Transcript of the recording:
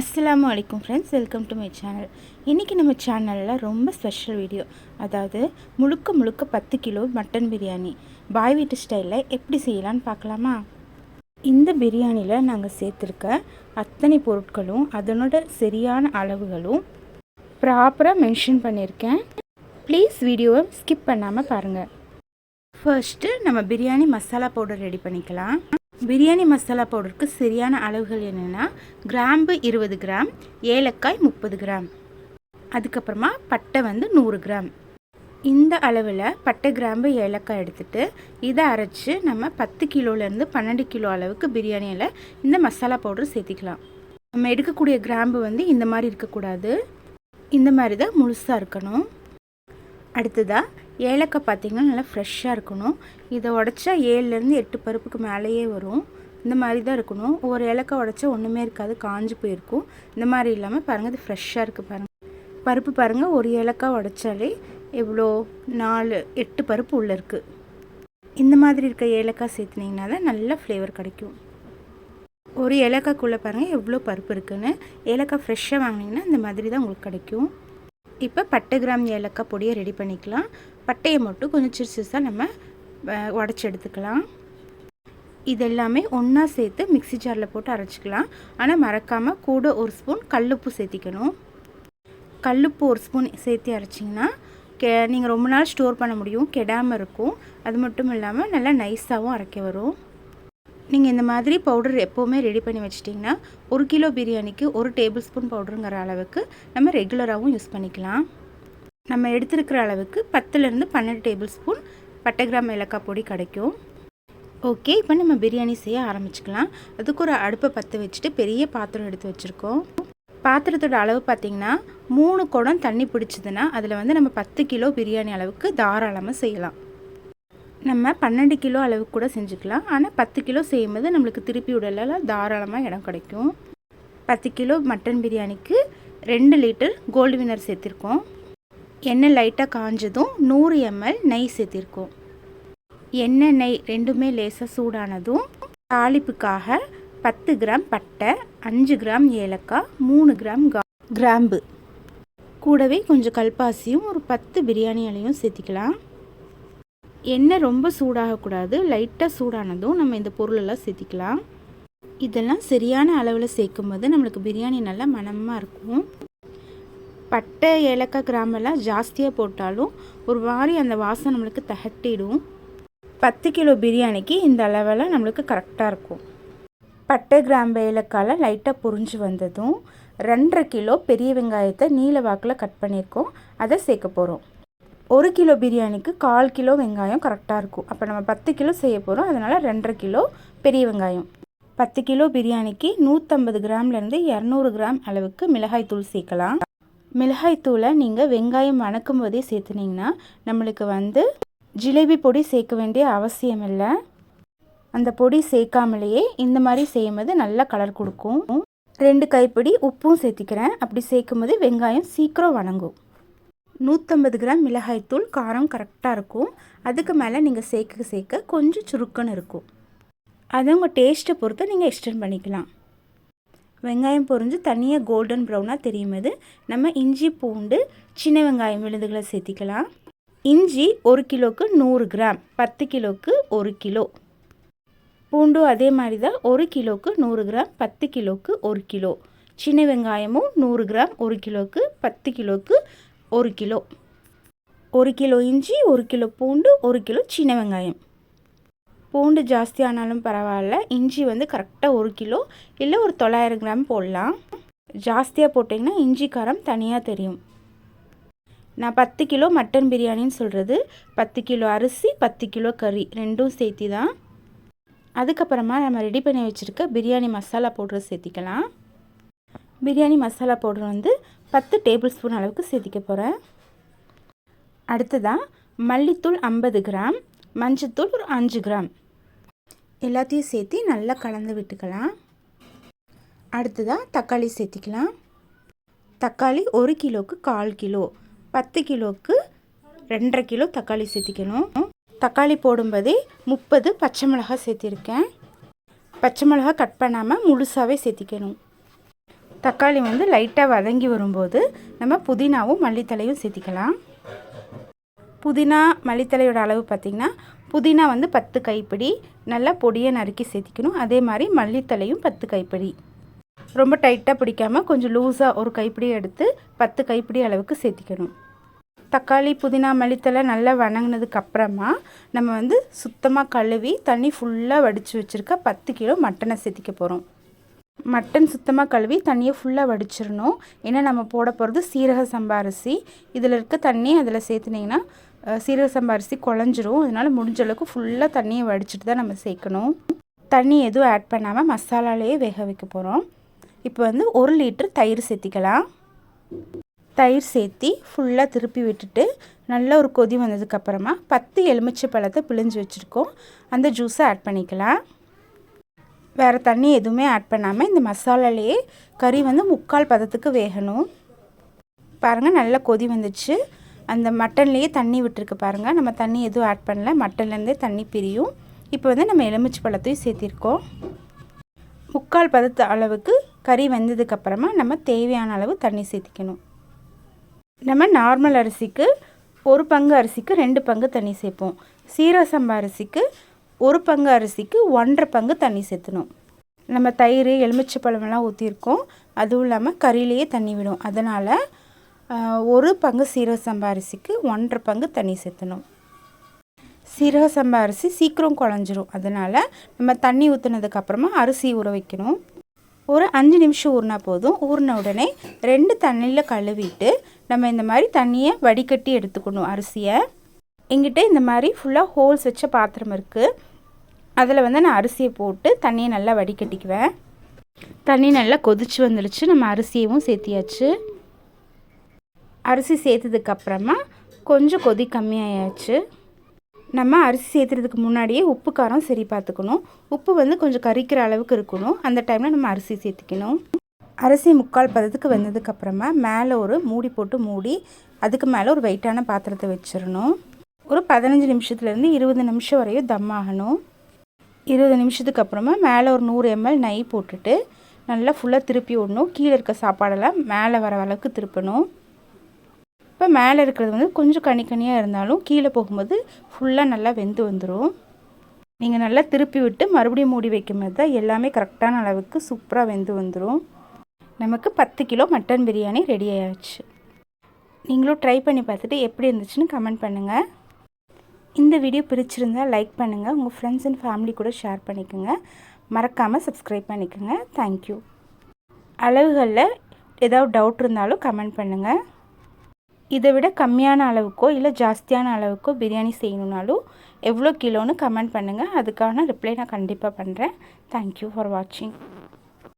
அஸ்லாம் அலைக்கும் friends welcome to my channel இன்றைக்கி நம்ம சேனலில் ரொம்ப ஸ்பெஷல் வீடியோ அதாவது முழுக்க முழுக்க பத்து கிலோ மட்டன் பிரியாணி. பாய் வீட்டு ஸ்டைலில் எப்படி செய்யலான்னு பார்க்கலாமா? இந்த பிரியாணியில் நாங்கள் சேர்த்துருக்க அத்தனை பொருட்களும் அதனோட சரியான அளவுகளும் ப்ராப்பராக மென்ஷன் பண்ணியிருக்கேன். ப்ளீஸ் வீடியோவை ஸ்கிப் பண்ணாமல் பாருங்கள் ஃபர்ஸ்ட்டு நம்ம பிரியாணி மசாலா பவுடர் ரெடி பண்ணிக்கலாம். பிரியாணி மசாலா பவுடருக்கு சரியான அளவுகள் என்னென்னா கிராம்பு இருபது கிராம் ஏலக்காய் முப்பது கிராம். அதுக்கப்புறமா பட்டை வந்து நூறு கிராம். இந்த அளவில் பட்டை கிராம்பு ஏலக்காய் எடுத்துட்டு இதை அரைச்சி நம்ம பத்து கிலோலேருந்து பன்னெண்டு கிலோ அளவுக்கு பிரியாணியில் இந்த மசாலா பவுடர் சேர்த்திக்கலாம். நம்ம எடுக்கக்கூடிய கிராம்பு வந்து இந்த மாதிரி இருக்கக்கூடாது. இந்த மாதிரி தான் முழுசாக இருக்கணும். அடுத்ததாக ஏலக்காய் பார்த்திங்கன்னா நல்லா ஃப்ரெஷ்ஷாக இருக்கணும். இதை உடச்சா ஏழுலேருந்து எட்டு பருப்புக்கு மேலேயே வரும். இந்த மாதிரி தான் இருக்கணும். ஒரு ஏலக்காய் உடச்சா ஒன்றுமே இருக்காது காஞ்சு போயிருக்கும். இந்த மாதிரி இல்லாமல் பாருங்கள் இது ஃப்ரெஷ்ஷாக இருக்குது பாருங்கள் பருப்பு பாருங்கள் ஒரு ஏலக்காய் உடச்சாலே எவ்வளோ? நாலு எட்டு பருப்பு உள்ளே இருக்குது இந்த மாதிரி இருக்க ஏலக்காய் சேர்த்துனிங்கன்னா தான் நல்ல ஃப்ளேவர் கிடைக்கும். ஒரு ஏலக்காய்க்குள்ளே பாருங்கள் எவ்வளோ பருப்பு இருக்குதுன்னு ஏலக்காய் ஃப்ரெஷ்ஷாக வாங்கினீங்கன்னா இந்த மாதிரி தான் உங்களுக்கு கிடைக்கும். இப்போ பட்டு கிராம் ஏலக்காய் பொடியை ரெடி பண்ணிக்கலாம். பட்டையை மட்டும் கொஞ்சம் சிறு சிறுசாக நம்ம உடச்சி எடுத்துக்கலாம். இதெல்லாமே ஒன்றா சேர்த்து மிக்ஸி ஜாரில் போட்டு அரைச்சிக்கலாம். ஆனால் மறக்காமல் கூட ஒரு ஸ்பூன் கல்லுப்பு சேர்த்திக்கணும். கல்லுப்பு ஒரு ஸ்பூன் சேர்த்து அரைச்சிங்கன்னா கே நீங்கள் ரொம்ப நாள் ஸ்டோர் பண்ண முடியும் கெடாமல் இருக்கும். அது மட்டும் இல்லாமல் நல்லா நைஸாகவும் அரைக்க வரும். நீங்கள் இந்த மாதிரி பவுடர் எப்போவுமே ரெடி பண்ணி வச்சிட்டிங்கன்னா ஒரு கிலோ பிரியாணிக்கு ஒரு டேபிள் ஸ்பூன் பவுடருங்கிற அளவுக்கு நம்ம ரெகுலராகவும் யூஸ் பண்ணிக்கலாம். நம்ம எடுத்துருக்கிற அளவுக்கு பத்துலேருந்து பன்னெண்டு டேபிள் ஸ்பூன் பட்டை கிராம் ஏலக்காய் பொடி கிடைக்கும். ஓகே இப்போ நம்ம பிரியாணி செய்ய ஆரம்பிச்சுக்கலாம். அதுக்கு ஒரு அடுப்பை பற்ற வச்சுட்டு பெரிய பாத்திரம் எடுத்து வச்சுருக்கோம். பாத்திரத்தோட அளவு பார்த்திங்கன்னா மூணு குடம் தண்ணி பிடிச்சதுன்னா அதில் வந்து நம்ம பத்து கிலோ பிரியாணி அளவுக்கு தாராளமாக செய்யலாம். நம்ம பன்னெண்டு கிலோ அளவுக்கு கூட செஞ்சுக்கலாம். ஆனால் பத்து கிலோ செய்யும்போது நம்மளுக்கு திருப்பி உடலில் தாராளமாக இடம் கிடைக்கும். பத்து கிலோ மட்டன் பிரியாணிக்கு ரெண்டு லிட்டர் கோல்டு வினர் சேர்த்திருக்கோம். எண்ணெய் லைட்டாக காஞ்சதும் நூறு எம்எல் நெய் சேர்த்திருக்கோம். எண்ணெய் நெய் ரெண்டுமே லேசாக சூடானதும் தாளிப்புக்காக பத்து கிராம் பட்டை அஞ்சு கிராம் ஏலக்காய் மூணு கிராம் கா கிராம்பு. கூடவே கொஞ்சம் கல்பாசியும் ஒரு பத்து பிரியாணி இலையும் சேர்த்திக்கலாம். எண்ணெய் ரொம்ப சூடாகக்கூடாது லைட்டாக சூடானதும் நம்ம இந்த பொருளெல்லாம் சேர்த்திக்கலாம். இதெல்லாம் சரியான அளவில் சேர்க்கும் போது நம்மளுக்கு பிரியாணி நல்லா மனமாக இருக்கும். பட்டை ஏலக்காய் கிராமெல்லாம் ஜாஸ்தியாக போட்டாலும் ஒரு மாதிரி அந்த வாசம் நம்மளுக்கு தகட்டிடும். பத்து கிலோ பிரியாணிக்கு இந்த அளவெல்லாம் நம்மளுக்கு கரெக்டாக இருக்கும். பட்டை கிராம்பு ஏலக்காயில் லைட்டாக புரிஞ்சு வந்ததும் ரெண்டரை கிலோ பெரிய வெங்காயத்தை நீல வாக்கில் கட் பண்ணியிருக்கோம். அதை சேர்க்க போகிறோம் ஒரு கிலோ பிரியாணிக்கு கால் கிலோ வெங்காயம் கரெக்டாக இருக்கும். அப்போ நம்ம பத்து கிலோ செய்ய போகிறோம் அதனால் ரெண்டரை கிலோ பெரிய வெங்காயம். பத்து கிலோ பிரியாணிக்கு நூற்றம்பது கிராம்லேருந்து இரநூறு கிராம் அளவுக்கு மிளகாய் தூள் சேர்க்கலாம். மிளகாய்த்தூளை நீங்கள் வெங்காயம் வணக்கும் போதே சேர்த்துனீங்கன்னா நம்மளுக்கு வந்து ஜிலேபி பொடி சேர்க்க வேண்டிய அவசியம் இல்லை. அந்த பொடி சேர்க்காமலேயே இந்த மாதிரி செய்யும்போது நல்ல கலர் கொடுக்கும். ரெண்டு கைப்பிடி உப்பும் சேர்த்திக்கிறேன். அப்படி சேர்க்கும் போது வெங்காயம் சீக்கிரம் வணங்கும். நூற்றம்பது கிராம் மிளகாய்த்தூள் காரம் கரெக்டாக இருக்கும். அதுக்கு மேலே நீங்கள் சேர்க்க சேர்க்க கொஞ்சம் சுருக்கன்னு இருக்கும். அது உங்கள் டேஸ்ட்டை பொறுத்து நீங்கள் எக்ஸ்டெண்ட் பண்ணிக்கலாம். வெங்காயம் பொரிஞ்சு தனியாக கோல்டன் ப்ரௌனாக தெரியும் அது. நம்ம இஞ்சி பூண்டு சின்ன வெங்காயம் விழுதுகளை சேர்த்திக்கலாம். இஞ்சி ஒரு கிலோவுக்கு நூறு கிராம் பத்து கிலோவுக்கு ஒரு கிலோ. பூண்டும் அதே மாதிரி தான் ஒரு கிலோவுக்கு நூறு கிராம் பத்து கிலோவுக்கு ஒரு கிலோ. சின்ன வெங்காயமும் நூறு கிராம் ஒரு கிலோவுக்கு பத்து கிலோவுக்கு ஒரு கிலோ. ஒரு கிலோ இஞ்சி ஒரு கிலோ பூண்டு ஒரு கிலோ சின்ன வெங்காயம். பூண்டு ஜாஸ்தியானாலும் பரவாயில்ல. இஞ்சி வந்து கரெக்டாக ஒரு கிலோ இல்லை ஒரு தொள்ளாயிரம் கிராம் போடலாம். ஜாஸ்தியாக போட்டிங்கன்னா இஞ்சி காரம் தனியாக தெரியும். நான் பத்து கிலோ மட்டன் பிரியாணின்னு சொல்கிறது பத்து கிலோ அரிசி பத்து கிலோ கறி ரெண்டும் சேர்த்தி தான் அதுக்கப்புறமா நம்ம ரெடி பண்ணி வச்சுருக்க பிரியாணி மசாலா பவுடர் சேர்த்திக்கலாம். பிரியாணி மசாலா பவுடர் வந்து பத்து டேபிள் ஸ்பூன் அளவுக்கு சேர்த்திக்க போகிறேன் அடுத்ததாக மல்லித்தூள் ஐம்பது கிராம் மஞ்சத்தூள் ஒரு அஞ்சு கிராம். எல்லாத்தையும் சேர்த்து நல்லா கலந்து விட்டுக்கலாம். அடுத்ததாக தக்காளி சேர்த்திக்கலாம். தக்காளி ஒரு கிலோவுக்கு கால் கிலோ பத்து கிலோவுக்கு ரெண்டரை கிலோ தக்காளி சேர்த்திக்கணும். தக்காளி போடும்போதே முப்பது பச்சை மிளகா சேர்த்திருக்கேன். பச்சை மிளகா கட் பண்ணாமல் முழுசாகவே சேர்த்திக்கணும். தக்காளி வந்து லைட்டாக வதங்கி வரும்போது நம்ம புதினாவும் மல்லித்தலையும் சேர்த்திக்கலாம். புதினா மல்லித்தலையோட அளவு பார்த்திங்கன்னா புதினா வந்து பத்து கைப்பிடி நல்லா பொடியை நறுக்கி சேர்த்திக்கணும். அதே மாதிரி மல்லித்தலையும் பத்து கைப்பிடி. ரொம்ப டைட்டாக பிடிக்காமல் கொஞ்சம் லூஸாக ஒரு கைப்பிடி எடுத்து பத்து கைப்பிடி அளவுக்கு சேர்த்திக்கணும். தக்காளி புதினா மல்லித்தலை நல்லா வணங்கினதுக்கு அப்புறமா நம்ம வந்து சுத்தமாக கழுவி தண்ணி ஃபுல்லாக வடித்து வச்சுருக்க பத்து கிலோ மட்டனை சேர்த்திக்க போகிறோம் மட்டன் சுத்தமாக கழுவி தண்ணியை ஃபுல்லாக வடிச்சிடணும். ஏன்னா நம்ம போட போகிறது சீரக சம்பா அரிசி. இதில் இருக்க தண்ணி அதில் சேர்த்துனிங்கன்னா சீரக சம்பா அரிசி குழஞ்சிரும். அதனால் முடிஞ்ச அளவுக்கு ஃபுல்லாக தண்ணியை வடிச்சிட்டு தான் நம்ம சேர்க்கணும். தண்ணி எதுவும் ஆட் பண்ணாமல் மசாலாலேயே வேக வைக்க போகிறோம் இப்போ வந்து ஒரு லிட்டர் தயிர் சேர்த்திக்கலாம். தயிர் சேர்த்தி ஃபுல்லாக திருப்பி விட்டுட்டு நல்ல ஒரு கொதி வந்ததுக்கப்புறமா பத்து எலுமிச்சை பழத்தை பிழிஞ்சு வச்சுருக்கோம். அந்த ஜூஸை ஆட் பண்ணிக்கலாம். வேறு தண்ணி எதுவுமே ஆட் பண்ணாமல் இந்த மசாலாலேயே கறி வந்து முக்கால் பதத்துக்கு வேகணும். பாருங்கள் நல்லா கொதி வந்துச்சு. அந்த மட்டன்லேயே தண்ணி விட்டுருக்கு பாருங்கள் நம்ம தண்ணி எதுவும் ஆட் பண்ணல. மட்டன்லேருந்தே தண்ணி பிரியும். இப்போ வந்து நம்ம எலுமிச்சி பழத்தையும் சேர்த்திருக்கோம். முக்கால் பதத்து அளவுக்கு கறி வெந்ததுக்கப்புறமா நம்ம தேவையான அளவு தண்ணி சேர்த்திக்கணும். நம்ம நார்மல் அரிசிக்கு ஒரு பங்கு அரிசிக்கு ரெண்டு பங்கு தண்ணி சேர்ப்போம். சீரக சம்பா அரிசிக்கு ஒரு பங்கு அரிசிக்கு ஒன்றரை பங்கு தண்ணி சேர்த்தணும். நம்ம தயிர் எலுமிச்சை பழமெல்லாம் ஊற்றிருக்கோம் அதுவும் இல்லாமல் கறியிலேயே தண்ணி விடும். அதனால் ஒரு பங்கு சீரக சம்பா அரிசிக்கு ஒன்றரை பங்கு தண்ணி சேர்த்தணும். சீரக சம்பா அரிசி சீக்கிரம் குழஞ்சிரும். அதனால் நம்ம தண்ணி ஊற்றுனதுக்கப்புறமா அரிசி ஊற வைக்கணும். ஒரு அஞ்சு நிமிஷம் ஊறினா போதும். ஊறின உடனே ரெண்டு தண்ணியில் கழுவிட்டு நம்ம இந்த மாதிரி தண்ணியை வடிகட்டி எடுத்துக்கணும் அரிசியை. எங்கிட்ட இந்த மாதிரி ஃபுல்லாக ஹோல்ஸ் வச்ச பாத்திரம் இருக்குது அதில் வந்து நான் அரிசியை போட்டு தண்ணியை நல்லா வடிகட்டிக்குவேன். தண்ணி நல்லா கொதிச்சு வந்துடுச்சு நம்ம அரிசியவும் சேர்த்தியாச்சு. அரிசி சேர்த்ததுக்கப்புறமா கொஞ்சம் கொதி கம்மியாயாச்சு. நம்ம அரிசி சேர்த்துறதுக்கு முன்னாடியே உப்பு காரம் சரி பார்த்துக்கணும். உப்பு வந்து கொஞ்சம் கறிக்கிற அளவுக்கு இருக்கணும். அந்த டைமில் நம்ம அரிசி சேர்த்துக்கணும். அரிசி முக்கால் பதத்துக்கு வெந்ததுக்கப்புறமா மேலே ஒரு மூடி போட்டு மூடி அதுக்கு மேலே ஒரு வெயிட்டான பாத்திரத்தை வச்சிடணும். ஒரு பதினஞ்சு நிமிஷத்துலேருந்து இருபது நிமிஷம் வரையும் தம் ஆகணும். இருபது நிமிஷத்துக்கு அப்புறமா மேலே ஒரு நூறு எம்எல் நெய் போட்டுட்டு நல்லா ஃபுல்லாக திருப்பி விடணும். கீழே இருக்க சாப்பாடெல்லாம் மேலே வர அளவுக்கு திருப்பணும். இப்போ மேலே இருக்கிறது வந்து கொஞ்சம் கனிக்கனியாக இருந்தாலும் கீழே போகும்போது ஃபுல்லாக நல்லா வெந்து வந்துடும் நீங்கள் நல்லா திருப்பி விட்டு மறுபடியும் மூடி வைக்கும் போது தான் எல்லாமே கரெக்டான அளவுக்கு சூப்பராக வெந்து வந்துடும் நமக்கு பத்து கிலோ மட்டன் பிரியாணி ரெடி ஆயாச்சு நீங்களும் ட்ரை பண்ணி பார்த்துட்டு எப்படி இருந்துச்சுன்னு கமெண்ட் பண்ணுங்கள் இந்த வீடியோ பிடிச்சிருந்தால் லைக் பண்ணுங்கள் உங்கள் ஃப்ரெண்ட்ஸ் அண்ட் ஃபேமிலி கூட ஷேர் பண்ணிக்கோங்க. மறக்காமல் சப்ஸ்கிரைப் பண்ணிக்கோங்க. தேங்க்யூ அளவுகளில் ஏதாவது டவுட் இருந்தாலும் கமெண்ட் பண்ணுங்கள் இதை விட கம்மியான அளவுக்கோ இல்லை ஜாஸ்தியான அளவுக்கோ பிரியாணி செய்யணுன்னாலும் எவ்வளோ கிலோன்னு கமெண்ட் பண்ணுங்கள் அதுக்கான ரிப்ளை நான் கண்டிப்பாக பண்ணுறேன். தேங்க்யூ ஃபார் வாட்சிங்